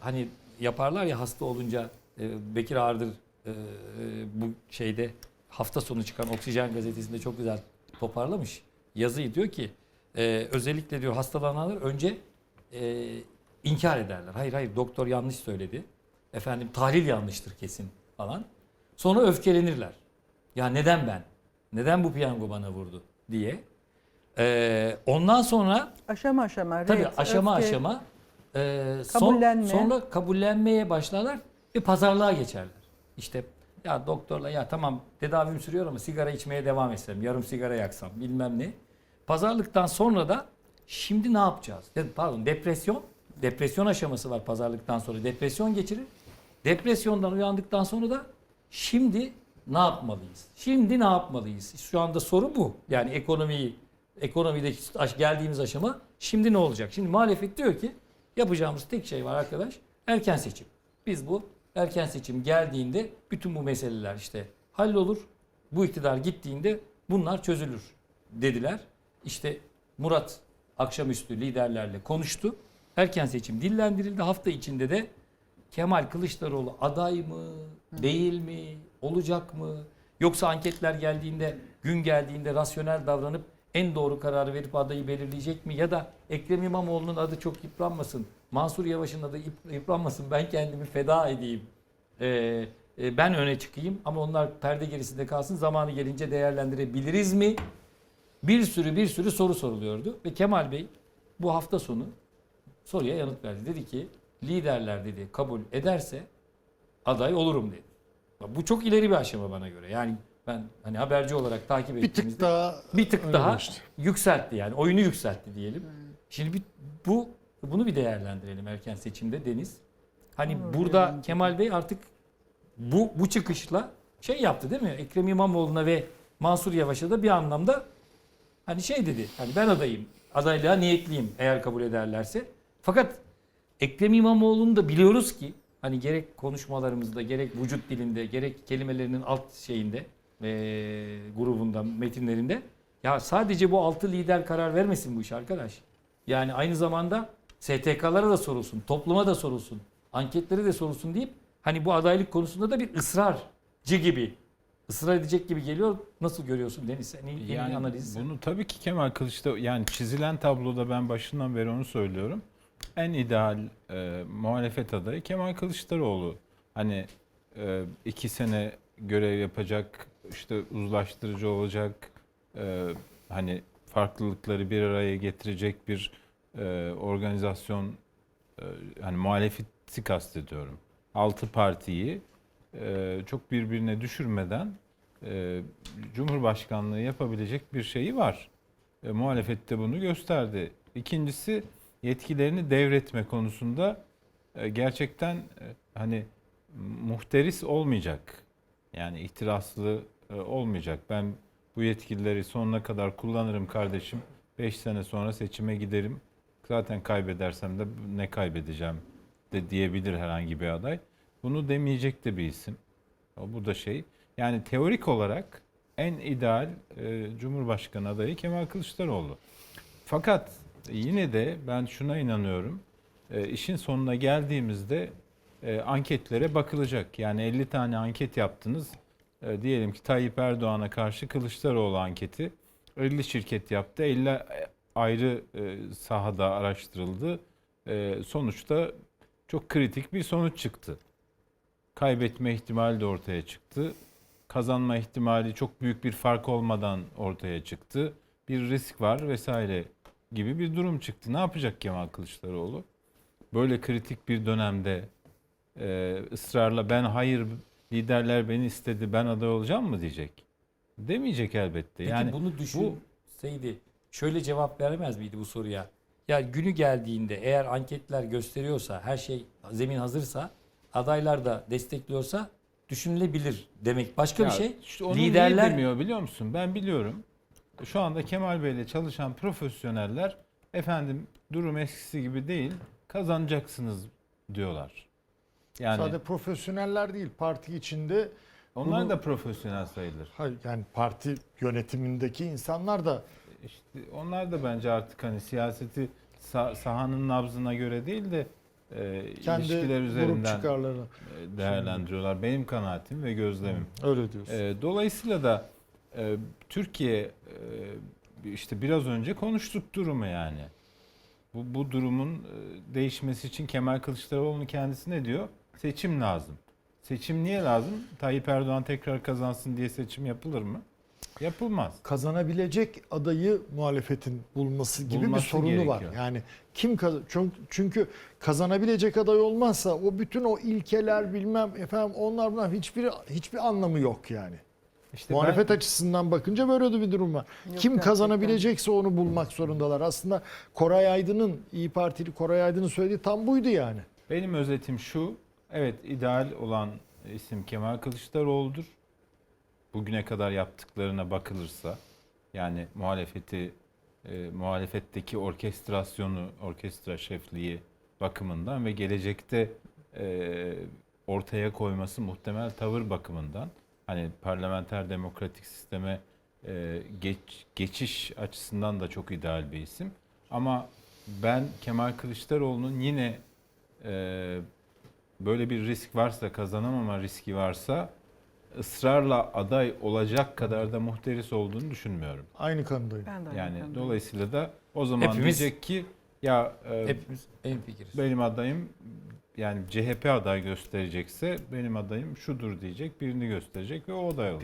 hani yaparlar ya hasta olunca e, Bekir Ağırdır e, e, bu şeyde hafta sonu çıkan Oksijen gazetesinde çok güzel toparlamış. Yazıyı diyor ki e, özellikle diyor hastalananlar önce e, inkar ederler. Hayır hayır doktor yanlış söyledi. Efendim tahlil yanlıştır kesin falan. Sonra öfkelenirler. Ya neden ben? Neden bu piyango bana vurdu diye. E, ondan sonra Aşama aşama. Tabii ret, aşama öfke. aşama e, son- Kabullenme. sonra kabullenmeye başlarlar ve pazarlığa geçerler. İşte ya doktorla ya tamam tedavim sürüyor ama sigara içmeye devam etsem, yarım sigara yaksam bilmem ne. Pazarlıktan sonra da şimdi ne yapacağız? Ya, Pardon depresyon, depresyon aşaması var pazarlıktan sonra. Depresyon geçirir. Depresyondan uyandıktan sonra da şimdi ne yapmalıyız? Şimdi ne yapmalıyız? Şu anda soru bu. Yani ekonomiyi ekonomideki geldiğimiz aşama şimdi ne olacak? Şimdi muhalefet diyor ki yapacağımız tek şey var arkadaş erken seçim. Biz bu erken seçim geldiğinde bütün bu meseleler işte hallolur. Bu iktidar gittiğinde bunlar çözülür dediler. İşte Murat akşamüstü liderlerle konuştu. Erken seçim dillendirildi. Hafta içinde de Kemal Kılıçdaroğlu aday mı, değil mi, olacak mı? Yoksa anketler geldiğinde, gün geldiğinde rasyonel davranıp en doğru kararı verip adayı belirleyecek mi? Ya da Ekrem İmamoğlu'nun adı çok yıpranmasın, Mansur Yavaş'ın adı yıp- yıpranmasın, ben kendimi feda edeyim. Ee, ben öne çıkayım ama onlar perde gerisinde kalsın. Zamanı gelince değerlendirebiliriz mi? Bir sürü bir sürü soru soruluyordu. Ve Kemal Bey bu hafta sonu soruya yanıt verdi. Dedi ki liderler dedi kabul ederse aday olurum dedi. Bu çok ileri bir aşama bana göre. Yani ben hani haberci olarak takip Bir ettiğimizde tık daha bir tık daha geçti. yükseltti yani oyunu yükseltti diyelim. Şimdi bir, bu bunu bir değerlendirelim erken seçimde Deniz. Hani Olur, burada yani. Kemal Bey artık bu bu çıkışla şey yaptı değil mi? Ekrem İmamoğlu'na ve Mansur Yavaş'a da bir anlamda hani şey dedi. Hani ben adayım. Adaylığa niyetliyim eğer kabul ederlerse. Fakat Ekrem İmamoğlu'nu da biliyoruz ki hani gerek konuşmalarımızda gerek vücut dilinde gerek kelimelerinin alt şeyinde eee grubunda metinlerinde ya sadece bu altı lider karar vermesin bu iş arkadaş. Yani aynı zamanda STK'lara da sorulsun, topluma da sorulsun, anketlere de sorulsun deyip hani bu adaylık konusunda da bir ısrarcı gibi ısrar edecek gibi geliyor. Nasıl görüyorsun Deniz? Senin en iyi Yani analiz. bunu tabii ki Kemal Kılıçdaroğlu yani çizilen tabloda ben başından beri onu söylüyorum. En ideal e, muhalefet adayı Kemal Kılıçdaroğlu. Hani e, iki sene görev yapacak, işte uzlaştırıcı olacak, e, hani farklılıkları bir araya getirecek bir e, organizasyon, e, hani muhalefeti kastediyorum. Altı partiyi e, çok birbirine düşürmeden e, Cumhurbaşkanlığı yapabilecek bir şeyi var. E, muhalefette bunu gösterdi. İkincisi yetkilerini devretme konusunda e, gerçekten e, hani muhteris olmayacak. Yani ihtiraslı olmayacak. Ben bu yetkileri sonuna kadar kullanırım kardeşim. 5 sene sonra seçime giderim. Zaten kaybedersem de ne kaybedeceğim de diyebilir herhangi bir aday. Bunu demeyecek de bir isim. Bu da şey. Yani teorik olarak en ideal e, Cumhurbaşkanı adayı Kemal Kılıçdaroğlu. Fakat yine de ben şuna inanıyorum. E, işin sonuna geldiğimizde e, anketlere bakılacak. Yani 50 tane anket yaptınız. E, diyelim ki Tayyip Erdoğan'a karşı Kılıçdaroğlu anketi 50 şirket yaptı. 50 ayrı e, sahada araştırıldı. E, sonuçta çok kritik bir sonuç çıktı. Kaybetme ihtimali de ortaya çıktı. Kazanma ihtimali çok büyük bir fark olmadan ortaya çıktı. Bir risk var vesaire gibi bir durum çıktı. Ne yapacak Kemal Kılıçdaroğlu? Böyle kritik bir dönemde e, ısrarla ben hayır liderler beni istedi ben aday olacağım mı diyecek? Demeyecek elbette. Peki yani bunu düşünseydi şöyle cevap veremez miydi bu soruya? Ya günü geldiğinde eğer anketler gösteriyorsa, her şey zemin hazırsa, adaylar da destekliyorsa düşünülebilir demek. Başka bir Ya şey. işte onu niye liderler demiyor biliyor musun? Ben biliyorum. Şu anda Kemal Bey'le çalışan profesyoneller efendim durum eskisi gibi değil kazanacaksınız diyorlar. Yani Sadece profesyoneller değil parti içinde onlar bunu- da profesyonel sayılır. hayır, yani parti yönetimindeki insanlar da İşte onlar da bence artık hani siyaseti sah- sahanın nabzına göre değil de e, Kendi ilişkiler grup üzerinden e, değerlendiriyorlar. Benim kanaatim ve gözlemim. Öyle diyorsun. E, dolayısıyla da e, Türkiye e, işte biraz önce konuştuk durumu yani. Bu, bu durumun e, değişmesi için Kemal Kılıçdaroğlu'nun kendisi ne diyor? Seçim lazım. Seçim niye lazım? Tayyip Erdoğan tekrar kazansın diye seçim yapılır mı? Yapılmaz. kazanabilecek adayı muhalefetin bulması gibi Bulması bir sorunu var. gerekiyor. Yani kim kaz- çünkü, çünkü kazanabilecek aday olmazsa o bütün o ilkeler bilmem efendim onlar bunlar hiçbir hiçbir anlamı yok yani. İşte Muhalefet ben- açısından bakınca böyle de bir durum var. Yok, Kim gerçekten. kazanabilecekse onu bulmak zorundalar. Aslında Koray Aydın'ın İyi Partili Koray Aydın'ın söylediği tam buydu yani. Benim özetim şu. Evet ideal olan isim Kemal Kılıçdaroğlu'dur. Bugüne kadar yaptıklarına bakılırsa yani muhalefeti e, muhalefetteki orkestrasyonu, orkestra şefliği bakımından ve gelecekte e, ortaya koyması muhtemel tavır bakımından hani parlamenter demokratik sisteme e, geç, geçiş açısından da çok ideal bir isim. Ama ben Kemal Kılıçdaroğlu'nun yine e, böyle bir risk varsa, kazanamama riski varsa ısrarla aday olacak kadar da muhteris olduğunu düşünmüyorum. Aynı kanıdayım. Ben de aynı Yani kanıdayım. dolayısıyla da o zaman Hepimiz- diyecek ki ya e, Hepimiz en fikiriz. benim adayım yani CHP aday gösterecekse benim adayım şudur diyecek, birini gösterecek ve o aday olacak.